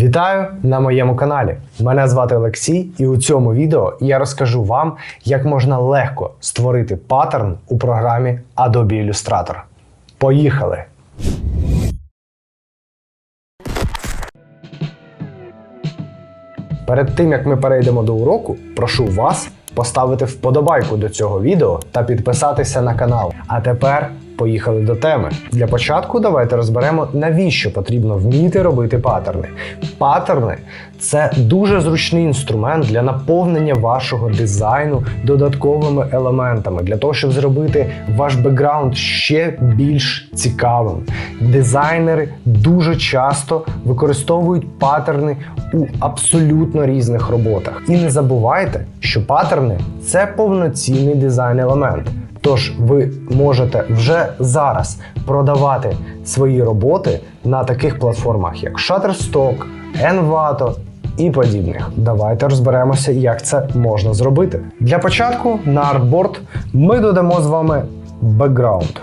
Вітаю на моєму каналі. Мене звати Олексій, і у цьому відео я розкажу вам, як можна легко створити паттерн у програмі Adobe Illustrator. Поїхали! Перед тим як ми перейдемо до уроку, прошу вас поставити вподобайку до цього відео та підписатися на канал. А тепер поїхали до теми. Для початку давайте розберемо, навіщо потрібно вміти робити паттерни. Паттерни це дуже зручний інструмент для наповнення вашого дизайну додатковими елементами, для того, щоб зробити ваш бекграунд ще більш цікавим. Дизайнери дуже часто використовують паттерни у абсолютно різних роботах. І не забувайте, що паттерни це повноцінний дизайн-елемент. Тож ви можете вже зараз продавати свої роботи на таких платформах, як Shutterstock, Envato і подібних. Давайте розберемося, як це можна зробити. Для початку на Artboard ми додамо з вами бекграунд.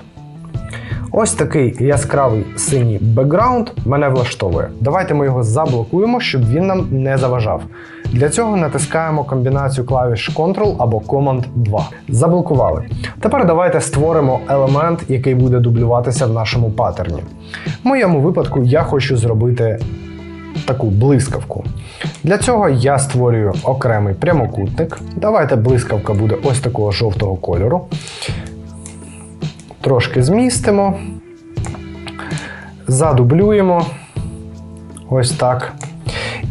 Ось такий яскравий синій бекграунд мене влаштовує. Давайте ми його заблокуємо, щоб він нам не заважав. Для цього натискаємо комбінацію клавіш Ctrl або Command 2. Заблокували. Тепер давайте створимо елемент, який буде дублюватися в нашому паттерні. В моєму випадку я хочу зробити таку блискавку. Для цього я створюю окремий прямокутник. Давайте блискавка буде ось такого жовтого кольору трошки змістимо, задублюємо ось так.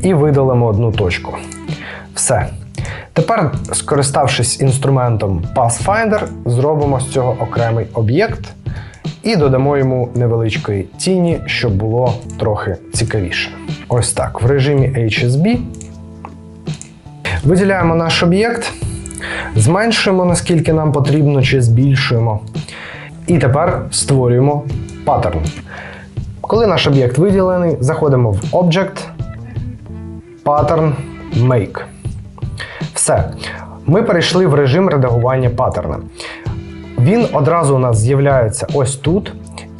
І видалимо одну точку. Все. Тепер, скориставшись інструментом Pathfinder, зробимо з цього окремий об'єкт і додамо йому невеличкої тіні, щоб було трохи цікавіше. Ось так. В режимі HSB виділяємо наш об'єкт, зменшуємо наскільки нам потрібно, чи збільшуємо. І тепер створюємо паттерн. Коли наш об'єкт виділений, заходимо в Object, Pattern, Make. Все. Ми перейшли в режим редагування паттерна. Він одразу у нас з'являється ось тут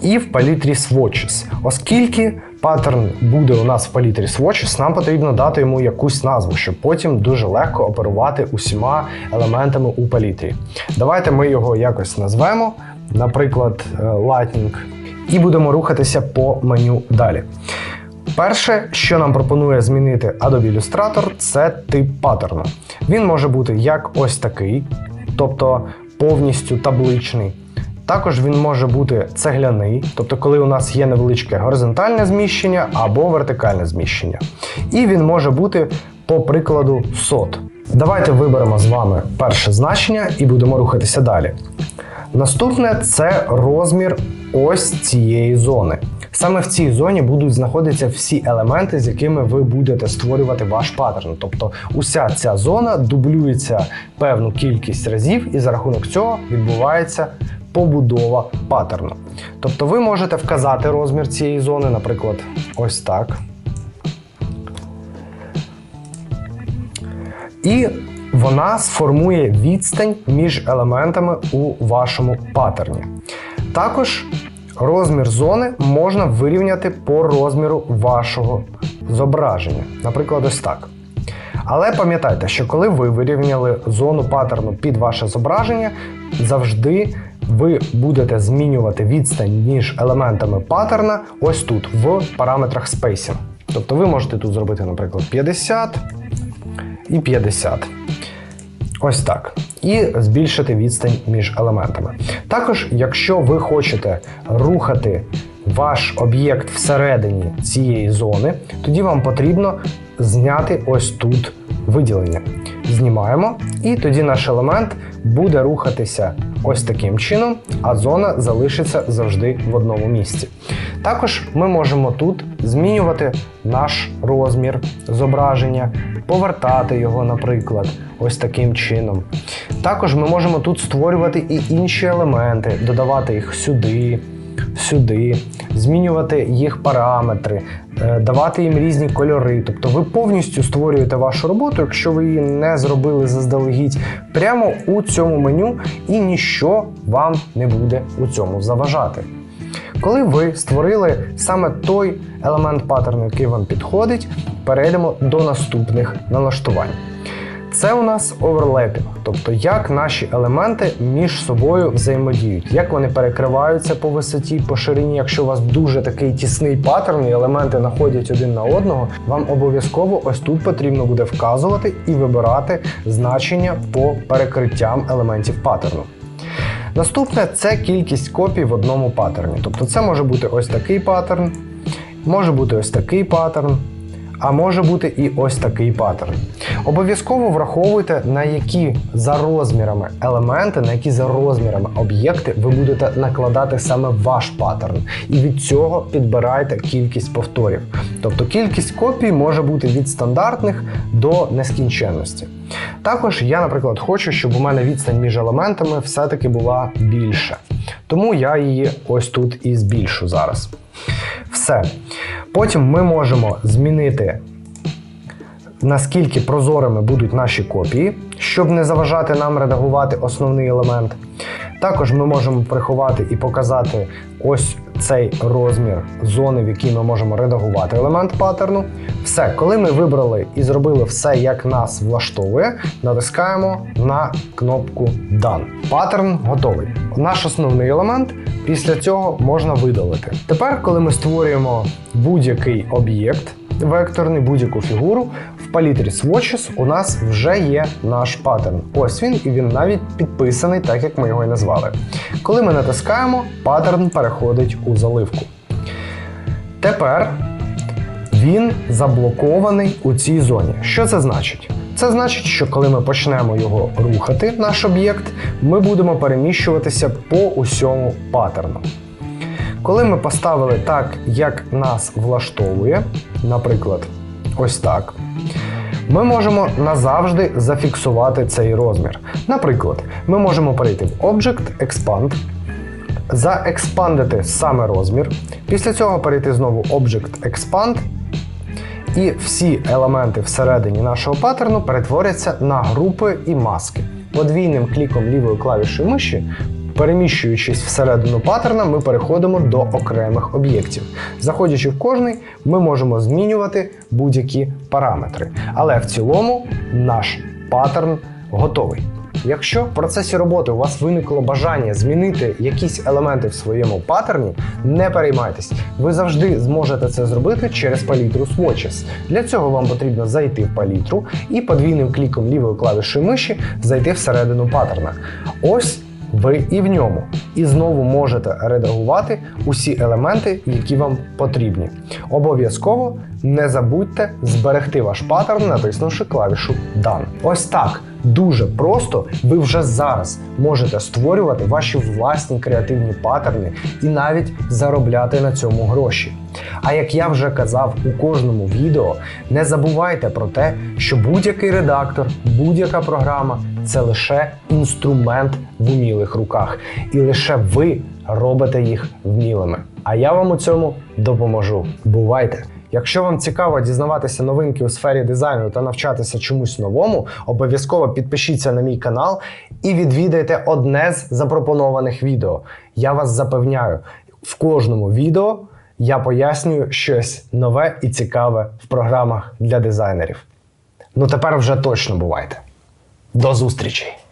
і в палітрі Swatches. Оскільки паттерн буде у нас в палітрі Swatches, нам потрібно дати йому якусь назву, щоб потім дуже легко оперувати усіма елементами у палітрі. Давайте ми його якось назвемо, наприклад, е, Lightning, і будемо рухатися по меню далі. Перше, що нам пропонує змінити Adobe Illustrator, це тип паттерну. Він може бути як ось такий, тобто повністю табличний. Також він може бути цегляний, тобто коли у нас є невеличке горизонтальне зміщення або вертикальне зміщення. І він може бути по прикладу сот. Давайте виберемо з вами перше значення і будемо рухатися далі. Наступне це розмір ось цієї зони. Саме в цій зоні будуть знаходитися всі елементи, з якими ви будете створювати ваш паттерн. Тобто уся ця зона дублюється певну кількість разів, і за рахунок цього відбувається побудова паттерну. Тобто ви можете вказати розмір цієї зони, наприклад, ось так. І вона сформує відстань між елементами у вашому паттерні. Також розмір зони можна вирівняти по розміру вашого зображення. Наприклад, ось так. Але пам'ятайте, що коли ви вирівняли зону паттерну під ваше зображення, завжди ви будете змінювати відстань між елементами паттерна ось тут, в параметрах Spacing. Тобто ви можете тут зробити, наприклад, 50 і 50. Ось так. І збільшити відстань між елементами. Також, якщо ви хочете рухати ваш об'єкт всередині цієї зони, тоді вам потрібно зняти ось тут виділення. Знімаємо, і тоді наш елемент буде рухатися ось таким чином, а зона залишиться завжди в одному місці. Також ми можемо тут змінювати наш розмір зображення, повертати його, наприклад, ось таким чином. Також ми можемо тут створювати і інші елементи, додавати їх сюди, сюди, змінювати їх параметри, е, давати їм різні кольори. Тобто ви повністю створюєте вашу роботу, якщо ви її не зробили заздалегідь, прямо у цьому меню, і ніщо вам не буде у цьому заважати. Коли ви створили саме той елемент паттерну, який вам підходить, перейдемо до наступних налаштувань. Це у нас оверлепінг, тобто як наші елементи між собою взаємодіють, як вони перекриваються по висоті, по ширині. Якщо у вас дуже такий тісний паттерн і елементи находять один на одного, вам обов'язково ось тут потрібно буде вказувати і вибирати значення по перекриттям елементів паттерну. Наступне це кількість копій в одному паттерні. Тобто це може бути ось такий паттерн, може бути ось такий паттерн, а може бути і ось такий паттерн. Обов'язково враховуйте, на які за розмірами елементи, на які за розмірами об'єкти ви будете накладати саме ваш паттерн. І від цього підбирайте кількість повторів. Тобто кількість копій може бути від стандартних до нескінченності. Також я, наприклад, хочу, щоб у мене відстань між елементами все-таки була більша. Тому я її ось тут і збільшу зараз. Все. Потім ми можемо змінити наскільки прозорими будуть наші копії, щоб не заважати нам редагувати основний елемент. Також ми можемо приховати і показати ось цей розмір зони, в якій ми можемо редагувати елемент паттерну. Все, коли ми вибрали і зробили все, як нас влаштовує, натискаємо на кнопку Done. Паттерн готовий. Наш основний елемент після цього можна видалити. Тепер, коли ми створюємо будь-який об'єкт, векторний, будь-яку фігуру, в палітрі Swatches у нас вже є наш паттерн. Ось він, і він навіть підписаний, так як ми його і назвали. Коли ми натискаємо, паттерн переходить у заливку. Тепер він заблокований у цій зоні. Що це значить? Це значить, що коли ми почнемо його рухати, наш об'єкт, ми будемо переміщуватися по усьому паттерну. Коли ми поставили так, як нас влаштовує, наприклад, ось так, ми можемо назавжди зафіксувати цей розмір. Наприклад, ми можемо перейти в Object Expand, заекспандити саме розмір. Після цього перейти знову Object Expand, і всі елементи всередині нашого паттерну перетворяться на групи і маски. Подвійним кліком лівої клавіші миші Переміщуючись всередину паттерна, ми переходимо до окремих об'єктів. Заходячи в кожний, ми можемо змінювати будь-які параметри. Але в цілому наш паттерн готовий. Якщо в процесі роботи у вас виникло бажання змінити якісь елементи в своєму паттерні, не переймайтесь, ви завжди зможете це зробити через палітру Swatches. Для цього вам потрібно зайти в палітру і подвійним кліком лівої клавіші миші зайти всередину паттерна. Ось ви і в ньому. І знову можете редагувати усі елементи, які вам потрібні. Обов'язково не забудьте зберегти ваш паттерн, натиснувши клавішу Done. Ось так. Дуже просто ви вже зараз можете створювати ваші власні креативні паттерни і навіть заробляти на цьому гроші. А як я вже казав у кожному відео, не забувайте про те, що будь-який редактор, будь-яка програма це лише інструмент в умілих руках, і лише ви робите їх вмілими. А я вам у цьому допоможу. Бувайте! Якщо вам цікаво дізнаватися новинки у сфері дизайну та навчатися чомусь новому, обов'язково підпишіться на мій канал і відвідайте одне з запропонованих відео. Я вас запевняю, в кожному відео я пояснюю щось нове і цікаве в програмах для дизайнерів. Ну тепер вже точно бувайте. До зустрічі!